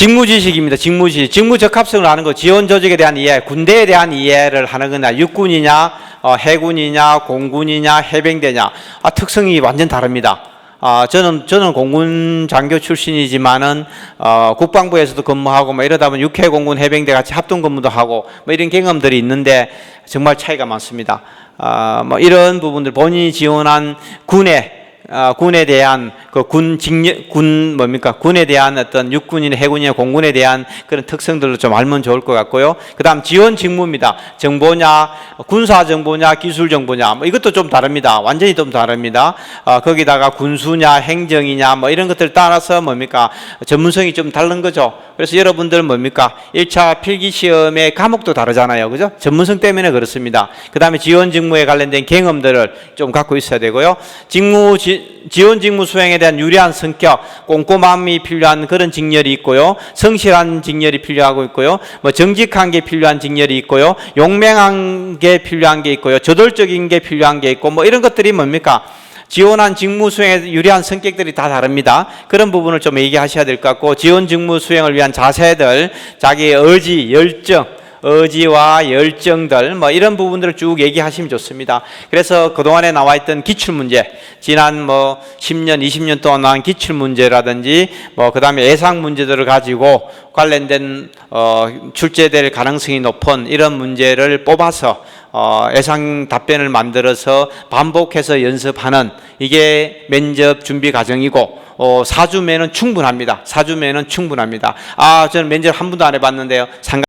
직무지식입니다. 직무지식. 직무적합성을 아는 거, 지원 조직에 대한 이해, 군대에 대한 이해를 하는 거나 육군이냐, 어, 해군이냐, 공군이냐, 해병대냐, 아, 특성이 완전 다릅니다. 아, 저는, 저는 공군 장교 출신이지만은, 어, 국방부에서도 근무하고 뭐 이러다 보면 육해 공군 해병대 같이 합동 근무도 하고 뭐 이런 경험들이 있는데 정말 차이가 많습니다. 아, 뭐 이런 부분들 본인이 지원한 군의 아, 군에 대한 그 군 직렬 군 뭡니까 군에 대한 어떤 육군이나 해군이나 공군에 대한 그런 특성들도 좀 알면 좋을 것 같고요. 그다음 지원 직무입니다. 정보냐 군사 정보냐 기술 정보냐 뭐 이것도 좀 다릅니다. 완전히 좀 다릅니다. 아, 거기다가 군수냐 행정이냐 뭐 이런 것들 따라서 뭡니까 전문성이 좀 다른 거죠. 그래서 여러분들 뭡니까 1차 필기 시험의 과목도 다르잖아요. 그죠? 전문성 때문에 그렇습니다. 그다음에 지원 직무에 관련된 경험들을 좀 갖고 있어야 되고요. 직무 지, 지원 직무 수행에 대한 유리한 성격, 꼼꼼함이 필요한 그런 직렬이 있고요. 성실한 직렬이 필요하고 있고요. 뭐 정직한 게 필요한 직렬이 있고요. 용맹한 게 필요한 게 있고요. 저돌적인 게 필요한 게 있고 뭐 이런 것들이 뭡니까? 지원한 직무 수행에 유리한 성격들이 다 다릅니다. 그런 부분을 좀 얘기하셔야 될 것 같고 지원 직무 수행을 위한 자세들, 자기의 의지, 열정, 의지와 열정들 뭐 이런 부분들을 쭉 얘기하시면 좋습니다. 그래서 그동안에 나와 있던 기출 문제, 지난 뭐 10년, 20년 동안 나온 기출 문제라든지 뭐 그다음에 예상 문제들을 가지고 관련된 어 출제될 가능성이 높은 이런 문제를 뽑아서 어, 예상 답변을 만들어서 반복해서 연습하는 이게 면접 준비 과정이고 어, 4주면은 충분합니다. 4주면은 충분합니다. 아, 저는 면접 한 번도 안 해봤는데요. 상관